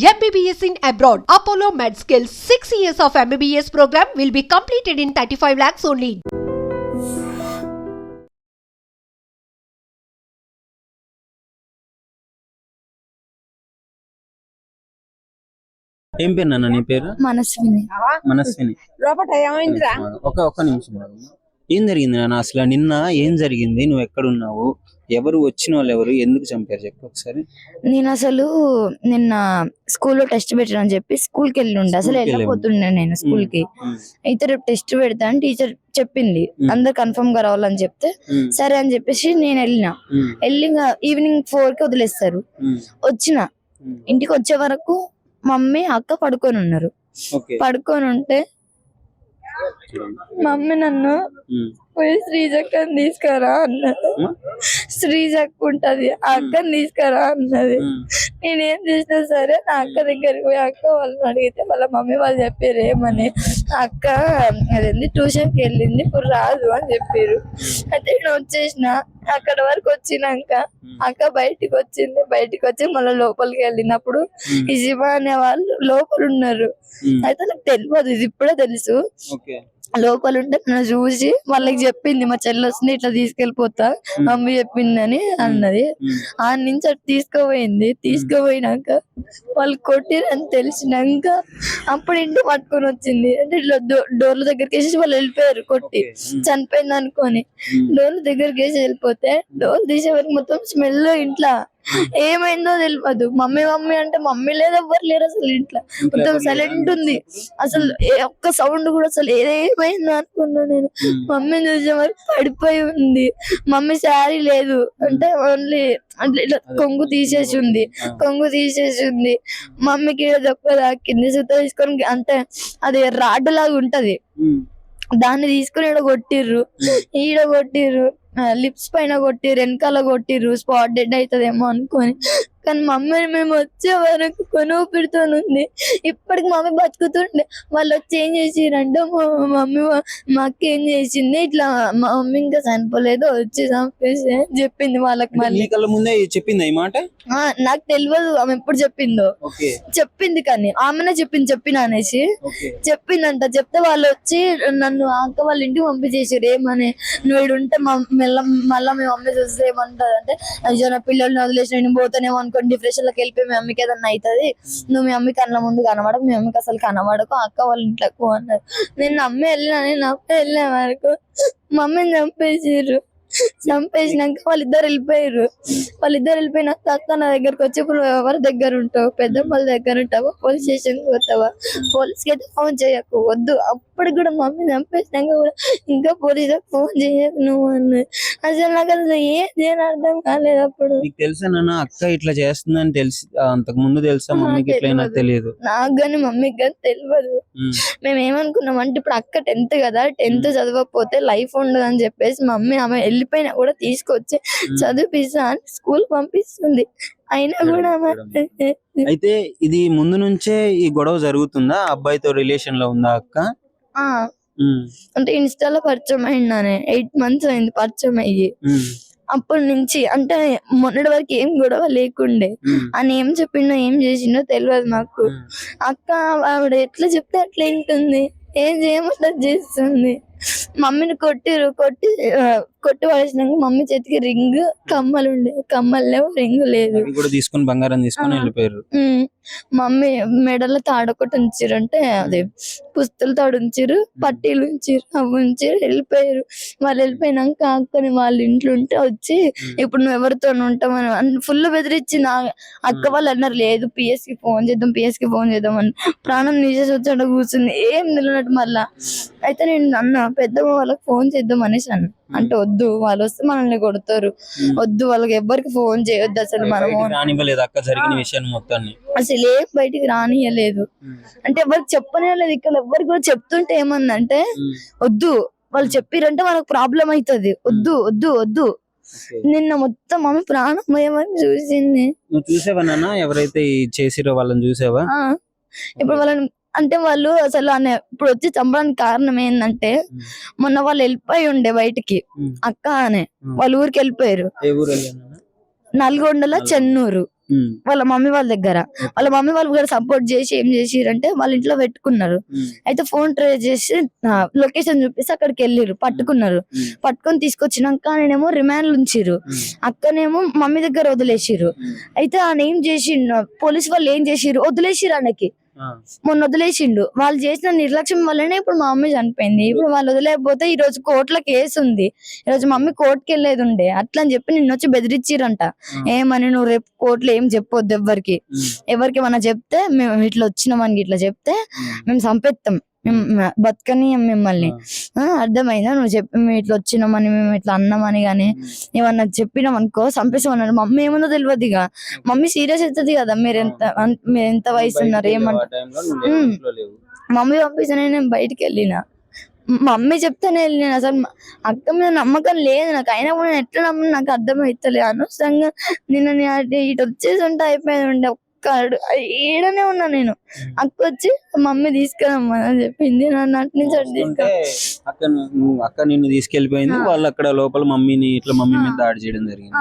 MBBS in abroad. Apollo MedSkill 6 years of MBBS program will be completed in 35 lakhs only. ఏం పేరు నాన్న నీ పేరు మనస్విని మనస్విని ఒక ఒక్క నిమిషం. ఏం జరిగింది నాన్న అసలు నిన్న ఏం జరిగింది నువ్వు ఎక్కడున్నావు ఎవరు వచ్చిన వాళ్ళు ఎవరు? ఎందుకు చంపారు? చెప్పు ఒకసారి. నేను అసలు నిన్న స్కూల్లో టెస్ట్ పెట్టానని చెప్పి స్కూల్కి వెళ్ళి ఉండే అసలు వెళ్ళి వెళ్ళిపోతుండే నేను స్కూల్కి అయితే రేపు టెస్ట్ పెడతా అని టీచర్ చెప్పింది. అందరు కన్ఫర్మ్గా రావాలని చెప్తే సరే అని చెప్పేసి నేను వెళ్ళిన. వెళ్ళి ఇంకా ఈవినింగ్ ఫోర్కి వదిలేస్తారు వచ్చిన. ఇంటికి వచ్చే వరకు మమ్మీ అక్క పడుకొని ఉన్నారు. ఓకే. పడుకొని ఉంటే మమ్మీ నన్ను పోయి శ్రీజక్కని తీసుకురా అన్నది. శ్రీజక్క ఉంటది ఆ అక్కని తీసుకురా అన్నది. నేనేం చేసినా సరే నా అక్క దగ్గరికి పోయి అక్క వాళ్ళని అడిగితే వాళ్ళ మమ్మీ వాళ్ళు చెప్పారు ఏమని? అక్క అదేంది ట్యూషన్కి వెళ్ళింది ఇప్పుడు రాదు అని చెప్పారు అయితే నేను వచ్చేసిన అక్కడ వరకు వచ్చినాక అక్క బయటికి వచ్చింది. బయటికి వచ్చి మళ్ళీ లోపలికి వెళ్ళినప్పుడు శివ అనే వాళ్ళు లోపల ఉన్నారు. అయితే నాకు తెలియదు ఇది ఇప్పుడే తెలుసు. లోపల ఉంటే నన్ను చూసి వాళ్ళకి చెప్పింది మా చెల్లి వస్తుంది ఇట్లా తీసుకెళ్ళిపోతా మమ్మీ చెప్పిందని అన్నది. ఉమ్, ఆ నుంచి అటు తీసుకుపోయింది. తీసుకుపోయినాక వాళ్ళు కొట్టిరని తెలిసినాక అప్పుడు ఇంటి పట్టుకొని వచ్చింది. అంటే ఇట్లా డోర్ల దగ్గరికి వేసి వాళ్ళు వెళ్ళిపోయారు కొట్టి. చనిపోయింది అనుకొని డోర్ల దగ్గరికి వేసి వెళ్ళిపోతే డోర్ తీసే వరకు మొత్తం స్మెల్ ఇంట్లో. ఏమైందో తెలియదు మమ్మీ మమ్మీ అంటే మమ్మీ లేదు ఎవ్వరు లేరు అసలు ఇంట్లో. మొత్తం సైలెంట్? ఉంది. అసలు ఒక్క సౌండ్ కూడా అసలు ఏమైందో అనుకున్నా నేను. మమ్మీ చూసే వరకు పడిపోయి ఉంది. మమ్మీ శారీ లేదు. అంటే ఓన్లీ అంటే ఇట్లా కొంగు తీసేసి ఉంది. కొంగు తీసేసి ఉంది. మమ్మీకి దొక్క కింద సుత తీసుకొని అంటే అది రాడ్ లాగా ఉంటది దాన్ని తీసుకొని ఈడ కొట్టిర్రు. ఈడ కొట్టిర్రు. లిప్స్ పైన కొట్టిర్రు వెనకాల కొట్టిర్రు స్పాట్ డెడ్ అవుతుందేమో అనుకొని. కానీ మమ్మీని మేము వచ్చే వరకు కొని ఊపిరితోనే ఉంది ఇప్పటికి మమ్మీ బతుకుతుండే. వాళ్ళు వచ్చి ఏం చేసిరంటే మా మమ్మీ వా- మా అక్క ఏం చేసింది ఇట్లా మా మమ్మీ ఇంకా చనిపోలేదు వచ్చి చంపేసి అని చెప్పింది వాళ్ళకి మళ్ళీ. కళ్ళ ముందే చెప్పిందా ఈ మాట? నాకు తెలియదు ఆమె ఎప్పుడు చెప్పిందో. చెప్పింది కానీ ఆమెనే చెప్పింది చెప్పిన అనేసి. చెప్పిందంట చెప్తే వాళ్ళు వచ్చి నన్ను అక్క వాళ్ళ ఇంటికి పంపించేసారు ఏమని? నువ్వు ఉంటే మళ్ళీ మీ మమ్మీ చూస్తే ఏమంటది అంటే అయ్యో నా పిల్లల్ని వదిలేసి నేను పోతానేమో కొన్ని డిప్రెషన్లోకి వెళ్ళిపోయి మీ అమ్మకి ఏదన్నా అవుతుంది నువ్వు మీ అమ్మకి కళ్ళ ముందు కనబడకు మీ అమ్మకి అసలు కనబడకు అక్క వాళ్ళ ఇంట్లోకి అన్నారు. నేను నమ్మి వెళ్ళినా నేను నమ్మి వెళ్ళిన వరకు మమ్మీని చంపేసారు చంపేసినాక వాళ్ళిద్దరు వెళ్ళిపోయారు వాళ్ళిద్దరు వెళ్ళిపోయినాక అక్క నా దగ్గరకు వచ్చి ఇప్పుడు ఎవరి దగ్గర ఉంటావు? పెద్దమ్మల దగ్గర ఉంటావా? పోలీస్ స్టేషన్ పోతావా? పోలీస్కి అయితే ఫోన్ చేయకు వద్దు. అప్పటికి కూడా మమ్మీ చంపేసినాక కూడా ఇంకా పోలీస్ ఫోన్ చేయకు నువ్వు అన్నది. అసలు నాకు అసలు ఏం అర్థం కాలేదు అప్పుడు. నీకు తెలుసా నాన్న అక్క ఇట్లా చేస్తుందని తెలిసి అంతకు ముందు తెలుసా మమ్మీకి ఇట్లా తెలియదు. నాకు కానీ మమ్మీకి కానీ తెలియదు. మేము ఏమనుకున్నాం అంటే ఇప్పుడు అక్క టెన్త్ కదా టెన్త్ చదవకపోతే లైఫ్ ఉండదు అని చెప్పేసి మమ్మీ ఆమె వెళ్ళిపోయినా కూడా తీసుకొచ్చి ఉమ్. చదివిపిస్తా అని స్కూల్ పంపిస్తుంది. అయినా కూడా అయితే ఇది ముందు నుంచే ఈ గొడవ జరుగుతుందా? అబ్బాయితో రిలేషన్లో ఉందా అక్క? అంటే ఇన్స్టాలో పరిచయం అయిందానే ఎయిట్ మంత్స్ అయింది పరిచయం అయ్యి అప్పటి నుంచి అంటే మొన్నటి వరకు ఏం గొడవ లేకుండే. అని ఏం చెప్పిండో ఏం చేసిండో తెలియదు మాకు. అక్క ఆవిడ ఎట్లా చెప్తే అట్లా వింటుంది. ఏం చేయమంటే చేస్తుంది. మమ్మీని కొట్టిరు కొట్టి కొట్టి పడేసినాక మమ్మీ చేతికి రింగ్ కమ్మలు ఉండే కమ్మలు లేవు రింగ్ లేదు. కూడా తీసుకొని బంగారం తీసుకొని. వెళ్ళిపోయారు. మమ్మీ మెడలో తాడొకటి ఉంచిరు అంటే అది పుస్తలు తాడు ఉంచిరు పట్టీలు ఉంచిరు అవి ఉంచిరు వెళ్ళిపోయారు. వాళ్ళు వెళ్ళిపోయినాక అక్కని వాళ్ళ ఇంట్లో ఉంటే వచ్చి ఇప్పుడు నువ్వు ఎవరితో ఉంటామని ఫుల్ బెదిరించింది ఆ- అక్క వాళ్ళు అన్నారు లేదు పిఎస్కి ఫోన్ చేద్దాం పిఎస్కి ఫోన్ చేద్దాం అని. ప్రాణం తీసేసి వచ్చాడు కూర్చుంది. ఏం తెలియనట్టు మళ్ళా అయితే నేను అన్న పెద్దమ్మ వాళ్ళకి ఫోన్ చేద్దాం అనేసి అన్న. అంటే వద్దు వాళ్ళు వస్తే మనల్ని కొడతారు. వద్దు వాళ్ళకి ఎవ్వరికి ఫోన్ చేయొద్దు అసలు మనము. బయటికి రానివ్వలేదు అక్క జరిగిన విషయాన్ని మొత్తాన్ని. అసలు ఏం బయటికి రానియలేదు అంటే ఎవరికి చెప్పనేలేదు ఇక్కడ ఎవరికి కూడా చెప్తుంటే ఏమందంటే వద్దు వాళ్ళు చెప్పిరంటే మనకు ప్రాబ్లం అవుతుంది వద్దు వద్దు వద్దు. నిన్న మొత్తం మమ్మీ ప్రాణం పోయేమని చూసింది. నువ్వు చూసావా నాన్న? ఎవరైతే చేసిరో వాళ్ళని చూసావా? ఇప్పుడు వాళ్ళని అంటే వాళ్ళు అసలు అనే ఇప్పుడు వచ్చి చంపడానికి కారణం ఏంటంటే. మొన్న వాళ్ళు వెళ్ళిపోయి ఉండే బయటికి. అక్క అనే. వాళ్ళ ఊరికి వెళ్ళిపోయారు? నల్గొండలో చెన్నూరు. వాళ్ళ మమ్మీ వాళ్ళ దగ్గర. వాళ్ళ మమ్మీ వాళ్ళు కూడా సపోర్ట్ చేసి ఏం చేసిరంటే వాళ్ళ ఇంట్లో పెట్టుకున్నారు. అయితే ఫోన్ ట్రేస్ చేసి లొకేషన్ చూపిస్తే అక్కడికి వెళ్ళిరు పట్టుకున్నారు. పట్టుకొని తీసుకొచ్చినాక నేనేమో రిమాండ్ ఉంచిరు అక్కనేమో మమ్మీ దగ్గర వదిలేసిరు అయితే ఆయన ఏం చేసిండు పోలీస్ వాళ్ళు ఏం చేసిరు వదిలేసిరు ఆయనకి. మొన్న వదిలేసిండు. వాళ్ళు చేసిన నిర్లక్ష్యం వల్లనే ఇప్పుడు మా మమ్మీ చనిపోయింది. ఇప్పుడు వాళ్ళు వదిలేకపోతే ఈ రోజు కోర్టులో కేసు ఉంది. ఈ రోజు మమ్మీ కోర్టుకి వెళ్ళేది ఉండే. అట్లా అని చెప్పి నిన్న వచ్చి బెదిరించిరంట ఏమని నువ్వు రేపు కోర్టులో ఏం చెప్పొద్దు ఎవ్వరికి. ఉమ్, ఎవరికి ఏమన్నా చెప్తే మేము ఇట్లా వచ్చినామని ఇట్లా చెప్తే మేము చంపేస్తాం మేము బతకని మిమ్మల్ని. అర్థమైందా? నువ్వు చెప్పి మేము ఇట్లా వచ్చినామని మేము ఇట్లా అన్నామని గానీ ఉమ్, ఏమన్నా చెప్పినాం అనుకో చంపేసామన్నారు మమ్మీ ఏముందో తెలియదు ఇక మమ్మీ సీరియస్ అవుతుంది కదా. మీరు ఎంత మీరు ఎంత వయసు ఉన్నారు ఏమంటారు. మమ్మీ పంపిస్తేనే నేను బయటికి వెళ్ళిన మమ్మీ చెప్తేనే వెళ్ళిన. అసలు అక్క మీద నమ్మకం లేదు నాకు. అయినా కూడా నేను ఎట్లా నమ్మని నాకు అర్థమైతలే. అనవసరంగా నిన్న ఇటు వచ్చేసి ఉంటే అయిపోయింది ఉండే. ఒక్క అడు- ఈడనే ఉన్నా నేను. అక్క వచ్చి మమ్మీ తీసుకురమ్మా అని చెప్పింది. నన్ను అటు నుంచి అటు వస్తుంటే తీసుకు అక్క ను- నువ్వు అక్క నిన్ను తీసుకెళ్ళిపోయింది. వాళ్ళు అక్కడ లోపల మమ్మీని ఇట్లా మమ్మీ మీద. దాడి చేయడం జరిగింది.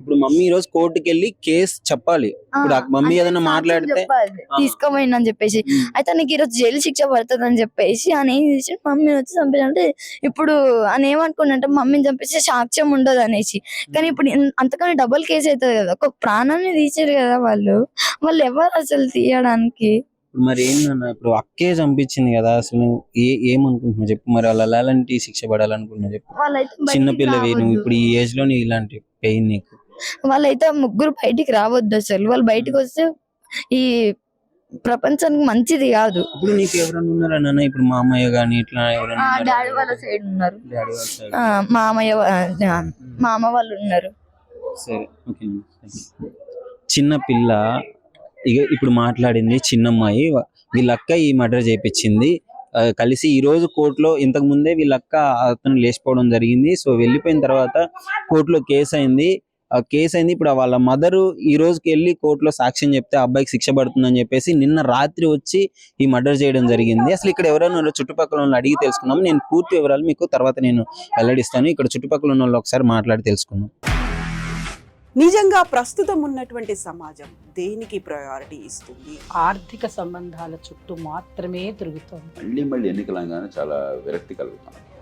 ఇప్పుడు మమ్మీ ఈ రోజు కోర్టుకి వెళ్ళి కేసు చెప్పాలి. ఇప్పుడు మమ్మీ ఏదైనా మాట్లాడితే ఆ. తీసుకోమైంది అని చెప్పేసి అయితే నీకు ఈరోజు జైలు శిక్ష పడుతుంది అని చెప్పేసి ఆయన ఏం చేసి మమ్మీని వచ్చి చంపేసి ఇప్పుడు ఆయన ఏమనుకున్నంటే మమ్మీని చంపేసి సాక్ష్యం ఉండదు అనేసి. కానీ ఇప్పుడు అంతకన్నా డబుల్ కేసు అవుతుంది కదా. ఒక ప్రాణాన్ని తీసారు కదా వాళ్ళు. వాళ్ళు ఎవరు అసలు తీయడానికి? మరి ఏందన్న ఇప్పుడు అక్కే చంపించింది కదా అసలు. ఏ ఏమనుకుంటున్నావు చెప్పు. మరి వాళ్ళు ఎలాంటి శిక్ష పడాలనుకుంటున్నావు చెప్పు. వాళ్ళైతే చిన్న బయటికి పిల్లవి నువ్వు. ఇప్పుడు ఈ ఏజ్లో నీ ఇలాంటి పెయిన్ నీకు. వాళ్ళైతే ఆ ముగ్గురు బయటికి రావద్దు అసలు. వాళ్ళు బయటికి వస్తే ఈ ప్రపంచానికి మంచిది కాదు. ఇప్పుడు నీకు ఎవరైనా ఉన్నారా నాన్న? ఇప్పుడు మామయ్య గాని ఇట్లా ఎవరైనా? డాడీ వాళ్ళ సైడ్ ఉన్నారు. మామయ్య. మామ వాళ్ళు ఉన్నారు. సరే ఓకే చిన్న పిల్ల ఇక ఇప్పుడు మాట్లాడింది చిన్నమ్మాయి. వా- వీళ్ళ అక్క ఈ మర్డర్ చేయించింది ఆ, కలిసి ఈ రోజు కోర్టులో ఇంతకు ముందే వీళ్ళ అక్క అతను లేచిపోవడం జరిగింది. సో వెళ్ళిపోయిన తర్వాత కోర్టులో కేసు అయింది. కేసు అయింది. ఇప్పుడు వాళ్ళ మదరు ఈ రోజుకి వెళ్ళి కోర్టులో సాక్ష్యం చెప్తే అబ్బాయికి శిక్ష పడుతుందని చెప్పేసి నిన్న రాత్రి వచ్చి ఈ మర్డర్ చేయడం జరిగింది. అసలు ఇక్కడ ఎవరైనా చుట్టుపక్కల ఉన్న అడిగి తెలుసుకుందాం. నేను పూర్తి వివరాలు మీకు తర్వాత నేను వెల్లడిస్తాను. ఇక్కడ చుట్టుపక్కల ఉన్న వాళ్ళు ఒకసారి మాట్లాడి తెలుసుకుందాం. నిజంగా ప్రస్తుతం ఉన్నటువంటి సమాజం దేనికి ప్రయారిటీ ఇస్తుంది? ఆర్థిక సంబంధాల చుట్టూ మాత్రమే తిరుగుతోంది. మళ్ళీ మళ్ళీ ఎన్నికలంగానే చాలా విరక్తి కలుగుతాను